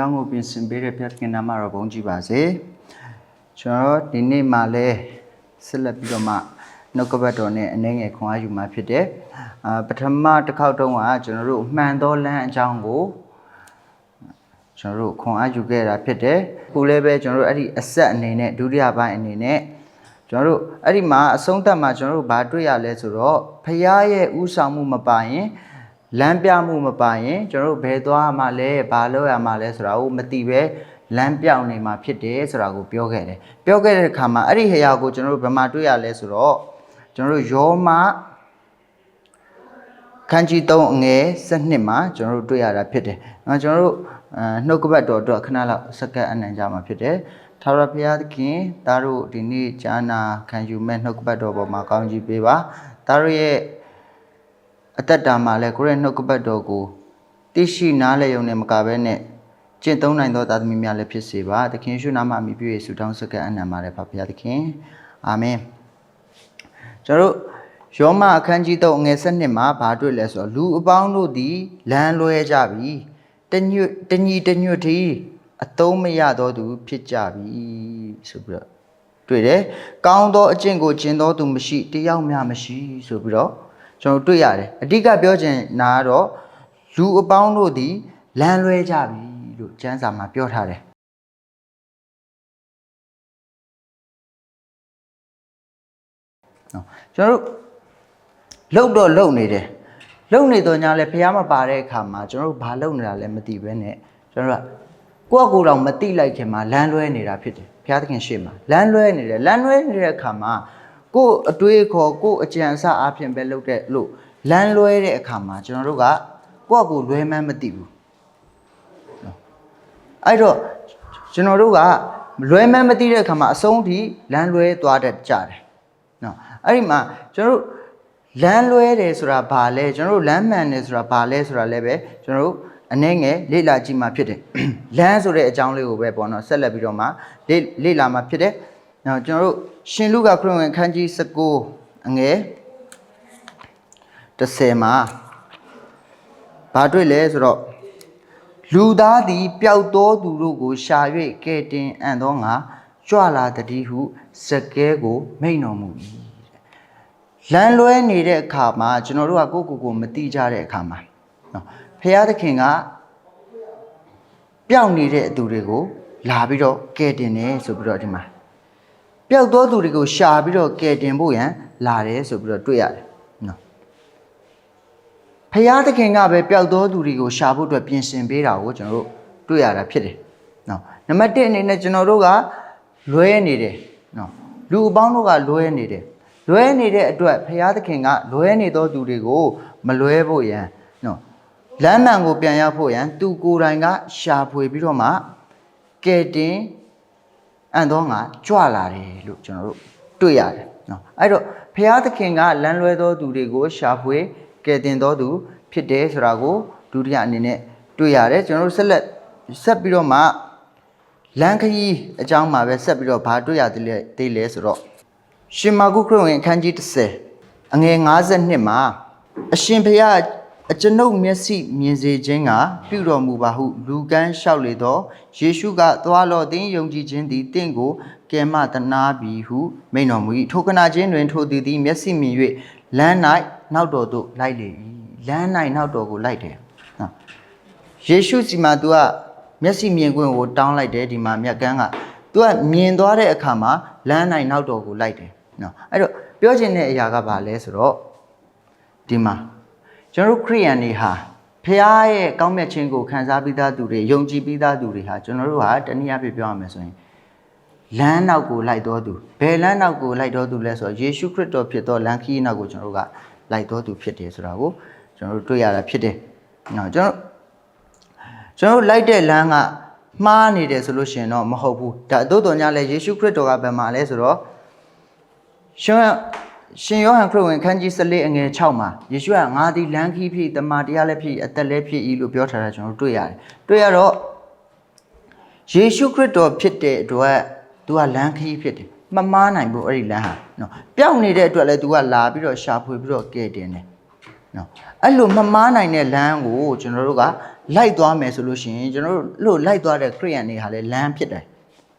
ကောင်းကိုပြင်ဆင်ပေးတဲ့ဘုရားသခင်နာမတော်ဘုန်းကြီးပါစေကျွန်တော်ဒီနေ့မှလည်းဆက်လက်ပြီးတော့မှနှုတ်ကပတ်တော်နဲ့အနေငယ်ခွန်အားယူมาဖြစ်တယ်အာပထမတစ်ခေါက်တုန်းကကျွန်တော်တို့မှန်သောလမ်းအကြောင်းကိုကျွန်တော်တို့ခွန်အားယူခဲ့တာဖြစ်တယ်ခုလည်းပဲကျွန်တော်တို့အဲ့ဒီအဆက်အနေနဲ့ဒုတိယပိုင်းအနေနဲ့ကျွန်တော်တို့အဲ့ဒီမှာအဆုံးသတ်မှာကျွန်တော်တို့ဘာတွေ့ရလဲဆိုတော့ဖခင်ရဲ့ဥဆောင်မှုမပါရင် လမ်းပြမှုမပါရင်ကျွန်တော်တို့ဘယ်သွားမှလဲဘာလုပ်ရမှလဲဆိုတာကိုမသိပဲလမ်းပြောင်းနေမှာဖြစ်တယ်ဆိုတာကိုပြောခဲ့တယ်ပြောခဲ့တဲ့အခါမှာအဲ့ဒီဟရာကိုကျွန်တော်တို့ဘယ်မှာတွေ့ရလဲဆိုတော့ကျွန်တော်တို့ယောမခန်းကြီး3အငယ်7မှာကျွန်တော်တို့တွေ့ရတာဖြစ်တယ်။နော်ကျွန်တော်တို့အဲနှုတ်ကပတ်တော်အတွက်ခဏလောက်စက္ကန့်အနံကြမှာဖြစ်တယ်။ထာဝရဘုရားသခင်သားတို့ဒီနေ့ဈာနာခံယူမဲ့နှုတ်ကပတ်တော်ပေါ်မှာကောင်းချီးပေးပါ။သားတို့ရဲ့ အသက်တာမှာလည်းကိုယ့်ရဲ့နှုတ်ကပတ်တော်ကိုသိရှိနားလည်ရုံနဲ့မကဘဲနဲ့ကျင့်သုံးနိုင်သောသားသမီးများလည်းဖြစ်စေပါ။သခင်ယေရှုနာမအမိပြုယေရှုတောင်းစက္ကန့်အနံပါတယ်ဖပါဘုရားသခင်။အာမင်။ကျွန်တော်တို့ယောမအခန်းကြီး3အငယ်7မှာဘာတွေ့လဲဆိုတော့လူအပေါင်းတို့သည်လမ်းလွဲကြပြီတညွတ်တညီတညွတ်တီအသုံးမရသောသူ ဖြစ်ကြပြီဆိုပြီးတော့တွေ့တယ်ကောင်းသောအကျင့်ကိုကျင့်သောသူမရှိတယောက်မျှမရှိဆိုပြီးတော့ ကျွန်တော်တွေ့ရတယ်အဓိကပြောချင်တာကတော့လူအပေါင်းတို့သည်လမ်းလွဲကြပြီလို့ကျမ်းစာမှာပြောထားတယ်နော်ကျွန်တော်တို့လှုပ်တော့လှုပ်နေတယ်လှုပ်နေတော့ညာလဲဖះမပါတဲ့အခါမှာကျွန်တော်တို့ဘာလှုပ်နေတာလဲမသိဘဲနဲ့ကျွန်တော်တို့ကကိုယ့်အကိုယ်တော်မသိလိုက်ခင်မှာလမ်းလွဲနေတာဖြစ်တယ်ဖះသခင်ရှေ့မှာလမ်းလွဲနေတယ်လမ်းလွဲနေတဲ့အခါမှာ ကိုယ့်အတွေးခေါ်ကိုယ့်အကြံအစအဖြစ်ပဲလှုပ်တဲ့လို့လမ်းလွဲတဲ့အခါမှာကျွန်တော်တို့ကကိုယ့်အကိုယ်လွဲမှန်းမသိဘူးနော်အဲ့တော့ကျွန်တော်တို့ကလွဲမှန်းမသိတဲ့အခါမှာအဆုံးထိလမ်းလွဲသွားတတ်ကြတယ်နော်အဲ့ဒီမှာကျွန်တော်တို့လမ်းလွဲတယ်ဆိုတာဘာလဲကျွန်တော်တို့လမ်းမှန်တယ်ဆိုတာဘာလဲဆိုတာလည်းပဲကျွန်တော်တို့အနေငယ်လေ့လာကြည့်မှဖြစ်တယ်လမ်းဆိုတဲ့အကြောင်းလေးကိုပဲပေါ့နော်ဆက်လက်ပြီးတော့မှလေ့လေ့လာမှဖြစ်တယ် နော်ကျွန်တော်တို့ရှင်လုကာခရစ်ဝင်ခန်းကြီး19အငယ်30မှာဘာတွေ့လဲဆိုတော့လူသားသည်ပျောက်သောသူတို့ကိုရှာ၍ကဲတင်အံ့သောငါကြွလာတည်းဟုစကဲကို မိန်တော်မူ၏လမ်းလွဲနေတဲ့အခါမှာကျွန်တော်တို့ကကိုယ့်ကိုယ်ကိုမတိကြတဲ့အခါမှာနော်ဖခင်သခင်ကပျောက်နေတဲ့အသူတွေကို လာပြီးတော့ကဲတင်တယ်ဆိုပြီးတော့ဒီမှာ ပျောက်သောသူတွေကိုရှာပြီးတော့ကဲတင်ဖို့ရန်လာတယ်ဆိုပြီးတော့တွေ့ရတယ်နော်ဖရာသခင်ကပဲပျောက်သောသူတွေကိုရှာဖို့အတွက်ပြင်ဆင်ပေးတာကိုကျွန်တော်တို့တွေ့ရတာဖြစ်တယ်။နော်နံပါတ်1အနေနဲ့ကျွန်တော်တို့ကလွဲနေတယ်နော်လူအပေါင်းတို့ကလွဲနေတယ်လွဲနေတဲ့အတွက်ဖရာသခင်ကလွဲနေသောသူတွေကိုမလွဲဖို့ရန်နော်လမ်းမှန်ကိုပြန်ရောက်ဖို့ရန်သူကိုယ်တိုင်ကရှာဖွေပြီးတော့မှကဲတင် အံ့သောငါကြွလာတယ်လို့ကျွန်တော်တို့တွေ့ရတယ်နော်အဲ့တော့ဖရာသခင်ကလမ်းလွဲသောသူတွေကိုရှာဖွေကဲတင်သောသူ ဖြစ်တယ်ဆိုတာကိုဒုတိယအနေနဲ့တွေ့ရတယ်ကျွန်တော်တို့ဆက်လက်ဆက်ပြီးတော့မှလမ်းခရီးအကြောင်းမှာပဲဆက်ပြီးတော့ဘာတွေ့ရသေးလဲသေးလဲဆိုတော့ရှင်မာကုခရစ်ဝင်အခန်းကြီး30အငယ်52မှာအရှင်ဖရာ အကျွန်ုပ်မျက်စိမြင်စေခြင်းကပြုတော်မူပါဟု လူကန်းလျှောက်လေတော့ယေရှုကသွားလောသင်ယုံကြည်ခြင်းသည်တင့်ကိုကယ်မတနာပြီဟုမိန့်တော်မူ၏ထိုကနာခြင်းတွင်ထိုသည်သည်မျက်စိမြင်၍လမ်း၌နောက်တော်သို့လိုက်လေ၏လမ်း၌နောက်တော်ကိုလိုက်တယ်နော်ယေရှုစီမှာ तू ကမျက်စိမြင်ခွင့်ကိုတောင်းလိုက်တယ်ဒီမှာမြက်ကန်းက तू ကမြင်သွားတဲ့အခါမှာလမ်း၌နောက်တော်ကိုလိုက်တယ်နော်အဲ့တော့ပြောချင်တဲ့အရာကဘာလဲဆိုတော့ဒီမှာ ကျွန်တော်တို့ခရိယန်တွေဟာဖះရဲ့ကောင်းမြတ်ခြင်းကိုခံစားပြီးသားသူတွေယုံကြည်ပြီးသားသူတွေဟာကျွန်တော်တို့ဟာတနည်းအားဖြင့်ပြောရမယ်ဆိုရင်လမ်းနောက်ကိုလိုက်တော်သူဘယ်လမ်းနောက်ကိုလိုက်တော်သူလဲဆိုတော့ယေရှုခရစ်တော်ဖြစ်သောလမ်းခရီးနောက်ကိုကျွန်တော်တို့ကလိုက်တော်သူဖြစ်တယ်ဆိုတာကိုကျွန်တော်တို့တွေ့ရတာဖြစ်တယ်။နော်ကျွန်တော်ကျွန်တော်တို့လိုက်တဲ့လမ်းကမှားနေတယ်ဆိုလို့ရှိရင်တော့မဟုတ်ဘူး။ဒါသို့တော်ညာလဲယေရှုခရစ်တော်ကဘယ်မှာလဲဆိုတော့ရှင် ရှင်ယောဟန်ခရစ်ဝင်ခန်းကြီး14အငယ်6မှာယေရှုကငါသည်လမ်းခီးဖြစ်တမန်တရားလည်းဖြစ်အသက်လည်းဖြစ်ဤလို့ပြောထားတာကျွန်တော်တို့တွေ့ရတယ်။တွေ့ရတော့ယေရှုခရစ်တော်ဖြစ်တဲ့အတွက်သူကလမ်းခီးဖြစ်တယ်။မမားနိုင်ဘူးအဲ့ဒီလမ်းဟာနော်။ပျောက်နေတဲ့အတွက်လည်းသူကလာပြီးတော့ရှာဖွေပြီးတော့ကဲတင်တယ်။နော်။အဲ့လိုမမားနိုင်တဲ့လမ်းကိုကျွန်တော်တို့ကလိုက်သွားမယ်ဆိုလို့ရှိရင်ကျွန်တော်တို့လို့လိုက်သွားတဲ့ခရိယန်တွေဟာလည်းလမ်းဖြစ်တယ်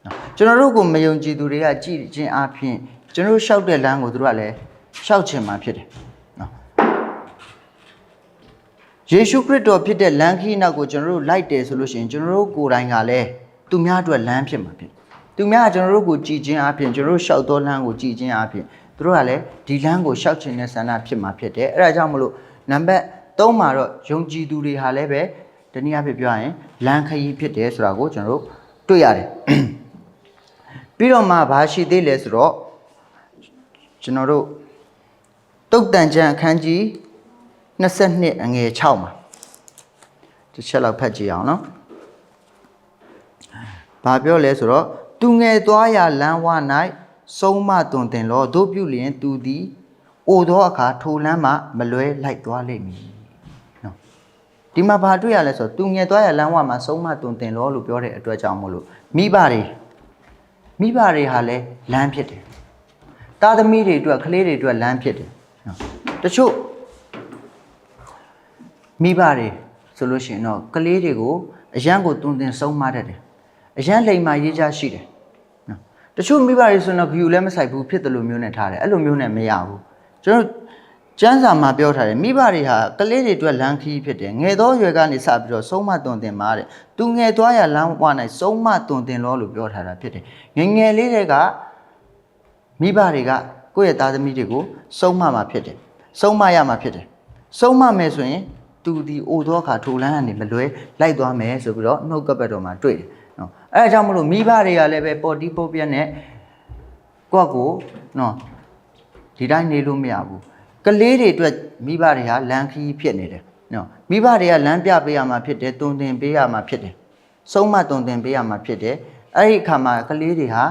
နော်ကျွန်တော်တို့ကိုမယုံကြည်သူတွေကကြည်ခြင်းအပြင် ကျွန်တော်တို့လျှောက်တဲ့လမ်းကိုသူတို့ကလည်းလျှောက်ချင်မှဖြစ်တယ်နော်ယေရှုခရစ်တော်ဖြစ်တဲ့လမ်းခီးနောက်ကိုကျွန်တော်တို့လိုက်တယ်ဆိုလို့ရှိရင်ကျွန်တော်တို့ကိုယ်တိုင်ကလည်းသူများအတွက်လမ်းဖြစ်မှာဖြစ်တယ်သူများကကျွန်တော်တို့ကိုကြည်ခြင်းအပြင်ကျွန်တော်တို့လျှောက်သောလမ်းကိုကြည်ခြင်းအပြင်သူတို့ကလည်းဒီလမ်းကိုလျှောက်ချင်တဲ့ဆန္ဒဖြစ်မှာဖြစ်တယ်အဲဒါကြောင့်မလို့နံပါတ်3မှာတော့ယုံကြည်သူတွေဟာလည်းပဲတနည်းအားဖြင့်ပြောရရင်လမ်းခရီးဖြစ်တယ်ဆိုတာကိုကျွန်တော်တို့တွေ့ရတယ်ပြီးတော့မှဘာရှိသေးလဲဆိုတော့ ကျွန်တော်တို့တုတ်တန်ချန်အခန်းကြီး22အငယ်6မှာတစ်ချက်လောက်ဖတ်ကြည့်အောင်နော်ဘာပြောလဲဆိုတော့သူငယ်သွားရာလမ်းဝ၌ဆုံးမတွင်တင်လောတို့ပြုလျင်သူသည်အိုသောအခါထိုလမ်းမှမလွဲလိုက်သွားလိမ့်မည်နော်ဒီမှာဘာတွေ့ရလဲဆိုတော့သူငယ်သွားရာလမ်းဝမှာဆုံးမတွင်တင်လောလို့ပြောတဲ့အတွက်ကြောင့်မို့လို့မိဘတွေမိဘတွေဟာလည်းလမ်းဖြစ်တယ်။ သားသမီးတွေအတွက်ကလေးတွေအတွက်လမ်းဖြစ်တယ်နော်။တချို့မိဘတွေဆိုလို့ရှိရင်တော့ကလေးတွေကိုအရန်ကိုတွင်တင်ဆုံးမတတ်တယ်။အရန်လိမ်မာရေးချရှိတယ်။နော်။တချို့မိဘတွေဆိုရင်တော့ view လည်းမဆိုင်ဘူးဖြစ်တယ်လို့မျိုးနဲ့ထားတယ်။အဲ့လိုမျိုးနဲ့မရဘူး။ကျွန်တော်ကျမ်းစာမှာပြောထားတယ်မိဘတွေဟာကလေးတွေအတွက်လမ်းခီးဖြစ်တယ်ငယ်သောရွယ်ကနေစပြီးတော့ဆုံးမတွင်တင်ပါတဲ့သူငယ်သွားရလမ်းဝ၌ဆုံးမတွင်တင်လို့လို့ပြောထားတာဖြစ်တယ်ငယ်ငယ်လေးတွေက မိဘတွေကကိုယ့်ရဲ့သားသမီးတွေကိုဆုံးမမှာဖြစ်တယ်ဆုံးမရမှာဖြစ်တယ်ဆုံးမမယ်ဆိုရင်သူဒီအိုသောအခါထိုလန်းကနေမလွဲလိုက်သွားမယ်ဆိုပြီးတော့နှုတ်ကပတ်တော်မှာတွေ့တယ်နော်အဲဒါကြောင့်မလို့မိဘတွေကလည်းပဲပေါ်တီပိုပြက်နဲ့ကိုယ့်ကိုနော်ဒီတိုင်းနေလို့မရဘူးကလေးတွေအတွက်မိဘတွေဟာလမ်းခီးဖြစ်နေတယ်နော်မိဘတွေကလမ်းပြပေးရမှာဖြစ်တယ်တုံတင်ပေးရမှာဖြစ်တယ်ဆုံးမတုံတင်ပေးရမှာဖြစ်တယ်အဲ့ဒီအခါမှာကလေးတွေဟာ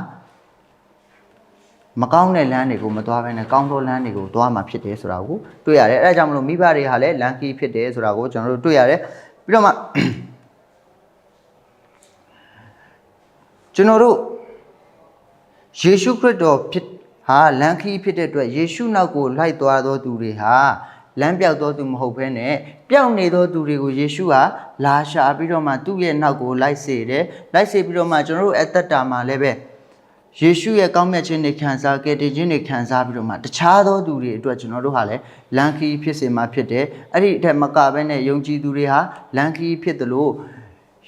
မကောင်းတဲ့လမ်းတွေကိုမသွားဘဲနဲ့ကောင်းသောလမ်းတွေကိုသွားမှာဖြစ်တယ်ဆိုတာကိုတွေ့ရတယ်အဲဒါကြောင့်မလို့မိဘတွေဟာလည်းလမ်းခီးဖြစ်တယ်ဆိုတာကိုကျွန်တော်တို့တွေ့ရတယ်ပြီးတော့မှကျွန်တော်တို့ယေရှုခရစ်တော်ဖြစ်ဟာလမ်းခီးဖြစ်တဲ့အတွက်ယေရှုနောက်ကိုလိုက်သွားသောသူတွေဟာလမ်းပြောက်သောသူမဟုတ်ဘဲနဲ့ပျောက်နေသောသူတွေကိုယေရှုဟာလာရှာပြီးတော့မှသူ့ရဲ့နောက်ကိုလိုက်စေတယ်လိုက်စေပြီးတော့မှကျွန်တော်တို့အသက်တာမှာလည်းပဲ ယေရှုရဲ့ကောင်းမြတ်ခြင်းတွေခံစားကယ်တင်ခြင်းတွေခံစားပြီးတော့မှတခြားသောသူတွေအတွက်ကျွန်တော်တို့ဟာလည်းလမ်းခီးဖြစ်စေမှာဖြစ်တယ်အဲ့ဒီအထက်မကဘဲနဲ့ယုံကြည်သူတွေဟာလမ်းခီးဖြစ်တယ်လို့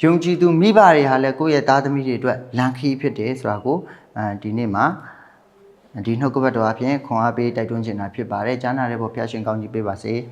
ယုံကြည်သူမိဘတွေဟာလည်းကိုယ့်ရဲ့သားသမီးတွေအတွက်လမ်းခီးဖြစ်တယ်ဆိုတာကိုအဲဒီနေ့မှာဒီနှုတ်ကပတ်တော်အပြင်ခွန်အားပေးတိုက်တွန်းချင်တာဖြစ်ပါတယ်။ကြားနာတဲ့ဘောဖျားရှင်ကောင်းကြီးပေးပါစေ။